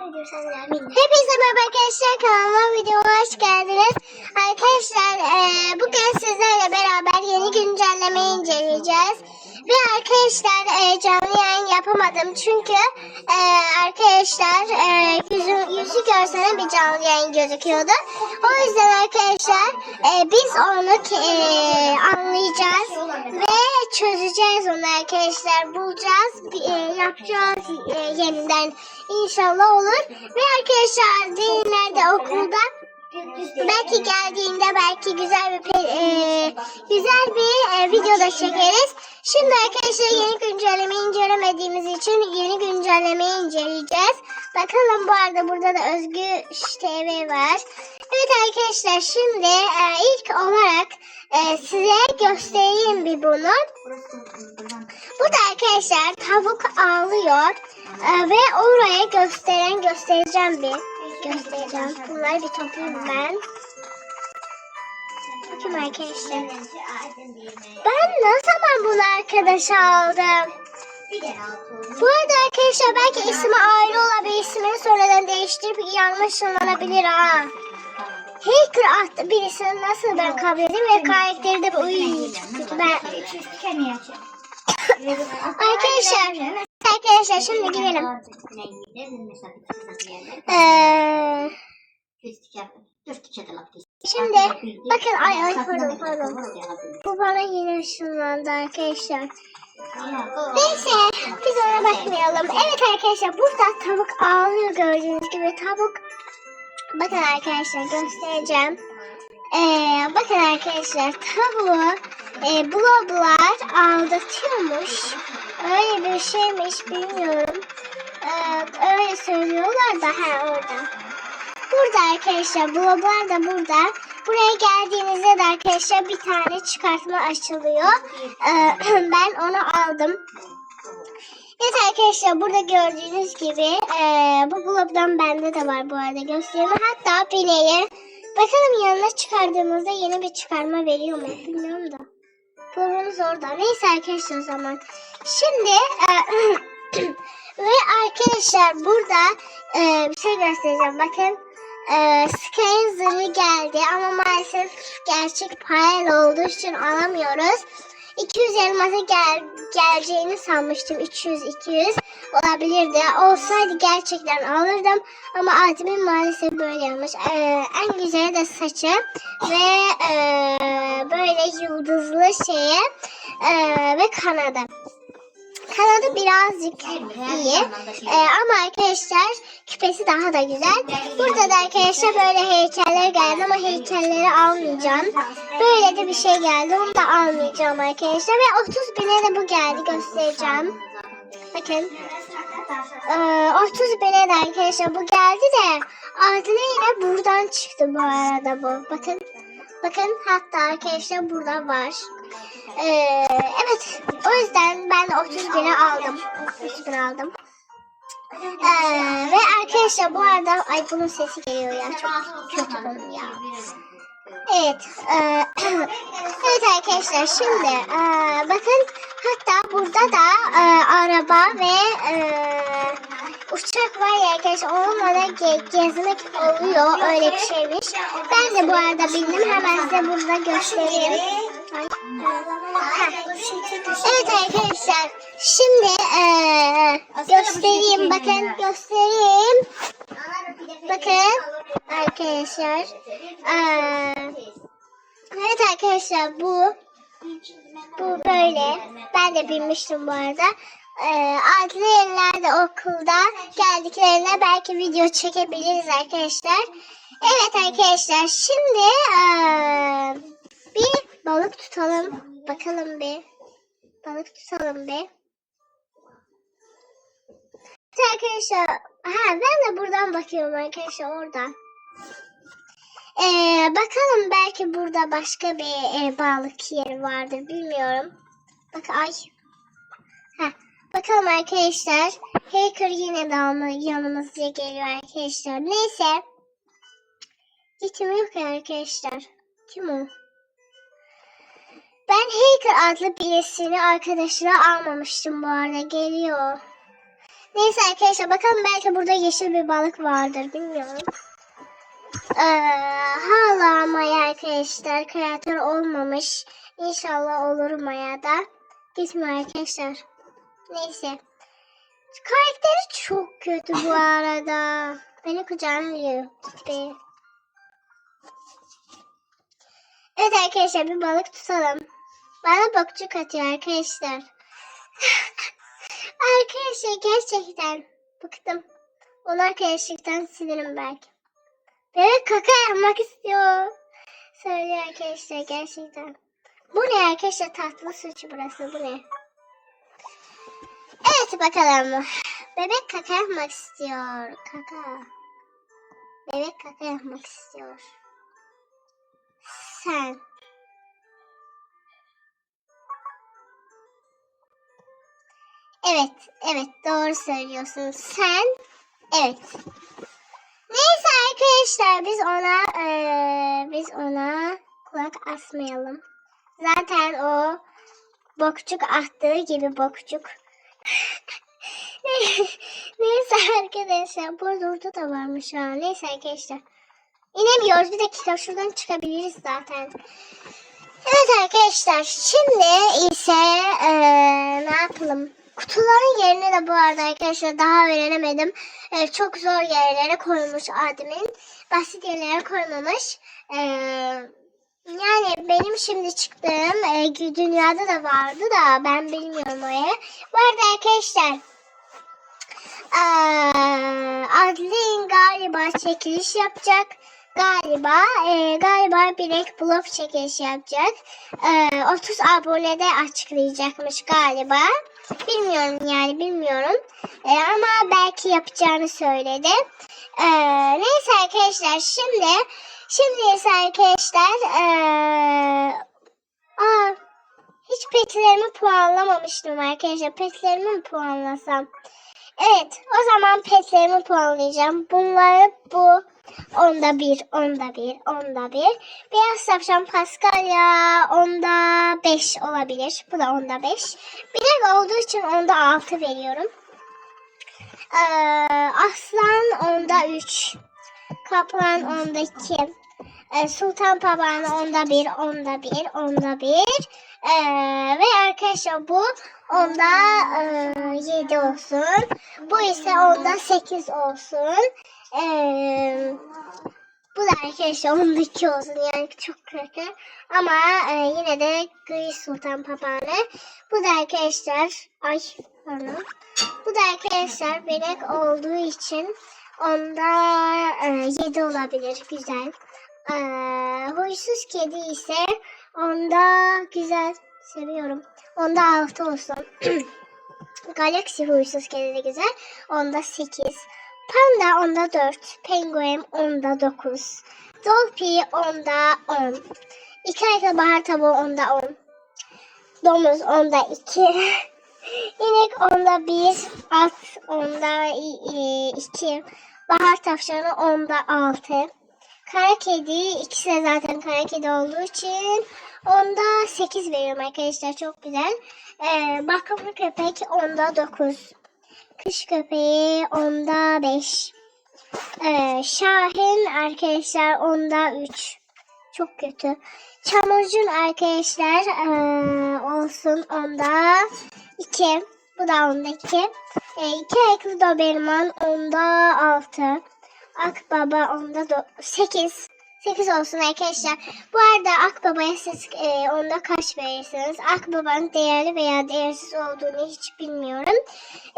Hepinize merhaba arkadaşlar kanalıma videoma hoş geldiniz. Arkadaşlar eee, bugün sizlerle beraber yeni güncellemeyi inceleyeceğiz. Ve arkadaşlar eee, canlı yayın yapamadım çünkü eee, arkadaşlar eee, yüzü, yüzü görsene bir canlı yayın gözüküyordu. O yüzden arkadaşlar eee, biz onu eee, anlayacağız ve çözeceğiz onu arkadaşlar bulacağız eee, yapacağız eee, yeniden İnşallah olur. Ve arkadaşlar dinlerde okulda belki geldiğinde belki güzel bir e, güzel bir e, video da çekeriz. Şimdi arkadaşlar yeni güncellemeyi incelemediğimiz için yeni güncellemeyi inceleyeceğiz. Bakalım bu arada burada da Özgü TV var. Evet arkadaşlar şimdi e, ilk olarak e, size göstereyim bir bunu. Burada arkadaşlar tavuk ağlıyor Ee, ve oraya gösteren göstereceğim bir göstereceğim. Bunları bir toplayayım ben. Bakayım arkadaşlar. Ben ne zaman bunu arkadaş aldım? Bu arada arkadaşlar belki ismi ayrı olabilir. İsmini sonradan değiştirip yanlış anlanabilir ha. Hacker attı birisini nasıl ben kabul edeyim ve karakteri de bu. Uy, ben Arkadaşlar, arkadaşlar şimdi girelim. Ee, şimdi bakın ay ay pardon pardon. Bu bana yine ışınlandı arkadaşlar. Neyse biz ona bakmayalım. Evet arkadaşlar burada tavuk ağlıyor gördüğünüz gibi. Tavuk bakın arkadaşlar göstereceğim. Ee, bakın arkadaşlar tavuğu e, bloblar aldatıyormuş. Öyle bir şeymiş bilmiyorum. Ee, öyle söylüyorlar da ha orada. Burada arkadaşlar bloblar da burada. Buraya geldiğinizde de arkadaşlar bir tane çıkartma açılıyor. Ee, ben onu aldım. Evet arkadaşlar burada gördüğünüz gibi eee, bu blobdan bende de var bu arada göstereyim. Hatta bileği bakalım yanına çıkardığımızda yeni bir çıkarma veriyor mu bilmiyorum da. Blobumuz orada. Neyse arkadaşlar o zaman. Şimdi eee, ve arkadaşlar burada eee, bir şey göstereceğim. Bakın eee Sky'ın geldi ama maalesef gerçek parayla olduğu için alamıyoruz. 200 elmasa gel, geleceğini sanmıştım. 300-200 olabilirdi. Olsaydı gerçekten alırdım. Ama admin maalesef böyle yapmış. Ee, en güzeli de saçı. Ve e, böyle yıldızlı şeye e, ve kanadı. Kanadı birazcık iyi. Ee, ama arkadaşlar küpesi daha da güzel. Burada da arkadaşlar böyle heykeller geldi ama heykelleri almayacağım. Böyle de bir şey geldi. Onu da almayacağım arkadaşlar. Ve 30 bine de bu geldi. Göstereceğim. Bakın. Ee, 30 bine de arkadaşlar bu geldi de adına yine buradan çıktı bu arada bu. Bakın. Bakın hatta arkadaşlar burada var. Ee, evet. O yüzden ben de 30 bine aldım. 30 bin aldım. Ee, ve arkadaşlar bu arada ay bunun sesi geliyor ya çok kötü bunun ya. Evet. e, evet arkadaşlar şimdi e, bakın hatta burada da e, araba ve e, uçak var ya arkadaşlar onunla da ge- gezmek oluyor öyle bir şeymiş. Ben de bu arada bildim hemen size burada göstereyim. Evet arkadaşlar şimdi e, göstereyim bakın göstereyim. Bakın arkadaşlar. Ee, evet arkadaşlar bu bu böyle. Ben de bilmiştim bu arada. Ee, adlı yerlerde okulda geldiklerinde belki video çekebiliriz arkadaşlar. Evet arkadaşlar şimdi ee, bir balık tutalım. Bakalım bir. Balık tutalım bir. Arkadaşlar. Ha ben de buradan bakıyorum arkadaşlar oradan. Ee, bakalım belki burada başka bir e, balık yeri vardır bilmiyorum. Bak ay. Ha, bakalım arkadaşlar. Hacker yine dalma yanımızda geliyor arkadaşlar. Neyse. Gittim yok arkadaşlar. Kim o? Ben Hacker adlı birisini arkadaşına almamıştım bu arada. Geliyor. Neyse arkadaşlar bakalım belki burada yeşil bir balık vardır bilmiyorum. Ee, hala Maya arkadaşlar kreatör olmamış. İnşallah olur Maya'da. Gitmiyor arkadaşlar. Neyse. Karakteri çok kötü bu arada. Beni kucağına alıyor. Evet arkadaşlar bir balık tutalım. Bana bokçuk atıyor arkadaşlar. arkadaşlar gerçekten bıktım. Onu arkadaşlıktan sinirim belki. Bebek kaka yapmak istiyor. Söylüyor arkadaşlar gerçekten. Bu ne arkadaşlar tatlı suçu burası bu ne? Evet bakalım. Bebek kaka yapmak istiyor. Kaka. Bebek kaka yapmak istiyor. Sen. Evet, evet doğru söylüyorsun. Sen, evet. Neyse arkadaşlar biz ona eee, biz ona kulak asmayalım. Zaten o bokçuk attığı gibi bokçuk. Neyse arkadaşlar burada da varmış ha. Neyse arkadaşlar. İnemiyoruz bir dakika şuradan çıkabiliriz zaten. Evet arkadaşlar şimdi ise eee, ne yapalım? Kutuların yerine de bu arada arkadaşlar daha öğrenemedim. Eee, çok zor yerlere koymuş admin. Basit yerlere koymamış. Eee, yani benim şimdi çıktığım eee, dünyada da vardı da ben bilmiyorum oraya. Bu arada arkadaşlar eee, admin galiba çekiliş yapacak galiba e, galiba Bilek Blok çekiliş yapacak. E, 30 abonede açıklayacakmış galiba. Bilmiyorum yani bilmiyorum. E, ama belki yapacağını söyledi. E, neyse arkadaşlar şimdi şimdi ise arkadaşlar e, aa, hiç petlerimi puanlamamıştım arkadaşlar. Petlerimi mi puanlasam? Evet, o zaman petlerimi puanlayacağım. Bunları bu onda bir, onda bir, onda bir. Beyaz tavşan Paskalya onda beş olabilir. Bu da onda beş. Bilek olduğu için onda altı veriyorum. Ee, aslan onda üç. Kaplan onda iki. Ee, Sultan Papağanı onda bir, onda bir, onda bir. Ee, ve arkadaşlar bu onda e, yedi olsun. Bu ise onda sekiz olsun. Ee, bu da arkadaşlar onda iki olsun. Yani çok kötü. Ama e, yine de Gri Sultan Papağanı. Bu da arkadaşlar ay pardon. Bu da arkadaşlar belek olduğu için onda e, 7 olabilir. Güzel. Ee, huysuz kedi ise onda güzel seviyorum. Onda 6 olsun. Galaxy huysuz kedi de güzel. Onda 8. Panda onda 4. Penguen onda 9. Dolphy onda 10. İki ayaklı bahar tavuğu onda 10. Domuz onda 2. İnek onda 1. At onda 2. Bahar tavşanı onda 6. Kara kedi ikisi de zaten kara kedi olduğu için onda 8 veriyorum arkadaşlar çok güzel. Ee, bakımlı köpek onda 9. Kış köpeği onda 5. Ee, Şahin arkadaşlar onda 3. Çok kötü. Çamurcun arkadaşlar ee, olsun onda 2. Bu da onda 2. Ee, iki ayaklı Doberman onda 6. Akbaba onda 8. 8 olsun arkadaşlar. Bu arada Akbaba'ya siz e, onda kaç verirsiniz? Akbaba'nın değerli veya değersiz olduğunu hiç bilmiyorum.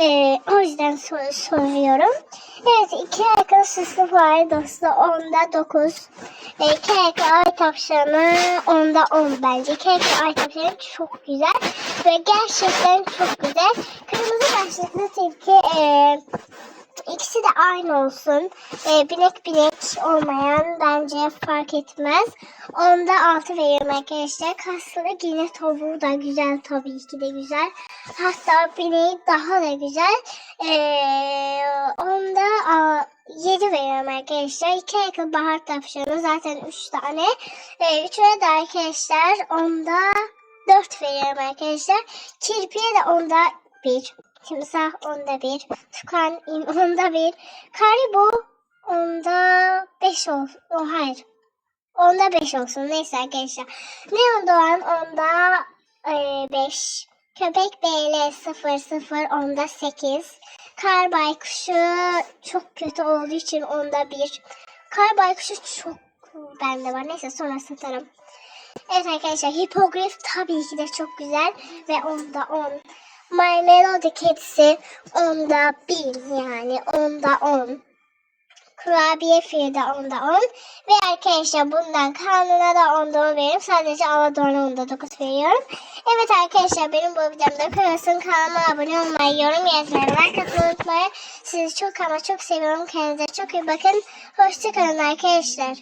E, o yüzden sor- soruyorum. Evet iki ayaklı süslü fare dostu onda 9. E, iki ayaklı ay tavşanı onda 10 bence. İki ayaklı ay tavşanı çok güzel. Ve gerçekten çok güzel. Kırmızı başlıklı tilki e, İkisi de aynı olsun. Ee, binek binek olmayan bence fark etmez. Onda altı veriyorum arkadaşlar. Kaslı yine tavuğu da güzel tabii ki de güzel. Hatta bineği daha da güzel. Ee, onda a, 7 veriyorum arkadaşlar. İki ayaklı bahar tavşanı zaten 3 tane. Ee, üçüne de arkadaşlar onda 4 veriyorum arkadaşlar. Kirpiye de onda 1, Timsah onda bir. Tukan onda bir. Karibu onda beş olsun. Oh, hayır. Onda beş olsun. Neyse arkadaşlar. Neon Doğan onda e, beş. Köpek BL 00 onda 8. Kar baykuşu çok kötü olduğu için onda 1. Kar baykuşu çok bende var. Neyse sonra satarım. Evet arkadaşlar hipogrif tabii ki de çok güzel ve onda 10. My Melody Kedisi onda 1 yani onda 10. Kurabiye fiyatı onda 10. Ve arkadaşlar bundan kanuna da onda 10 veriyorum. Sadece Alador'una onda 9 veriyorum. Evet arkadaşlar benim bu videomda kalıyorsun. Kanalıma abone olmayı, yorum yazmayı, like atmayı unutmayın. Sizi çok ama çok seviyorum. Kendinize çok iyi bakın. Hoşçakalın arkadaşlar.